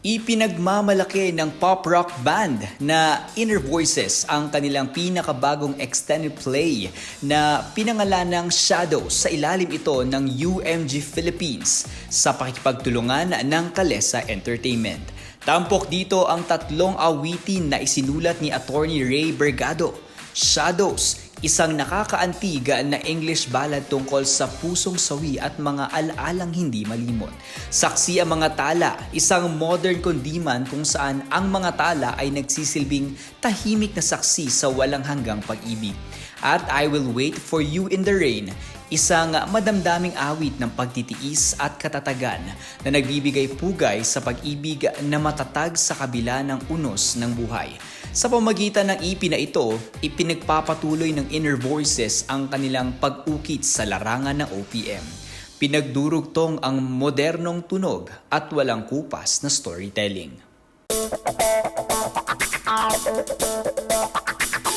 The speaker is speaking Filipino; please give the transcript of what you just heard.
Ipinagmamalaki ng pop rock band na Inner Voices ang kanilang pinakabagong extended play na pinangalan ng Shadows sa ilalim ito ng UMG Philippines sa pakikipagtulungan ng Kalesa Entertainment. Tampok dito ang tatlong awitin na isinulat ni Attorney Ray Bergado. Shadows, isang nakakaantig na English ballad tungkol sa pusong sawi at mga alaalang hindi malimot. Saksi ang mga tala, isang modern kondiman kung saan ang mga tala ay nagsisilbing tahimik na saksi sa walang hanggang pag-ibig. At I Will Wait For You in the Rain, isang madamdaming awit ng pagtitiis at katatagan na nagbibigay pugay sa pag-ibig na matatag sa kabila ng unos ng buhay. Sa pamagitan ng EP na ito, ipinagpapatuloy ng Inner Voices ang kanilang pag-ukit sa larangan ng OPM. Pinagdurugtong ang modernong tunog at walang kupas na storytelling.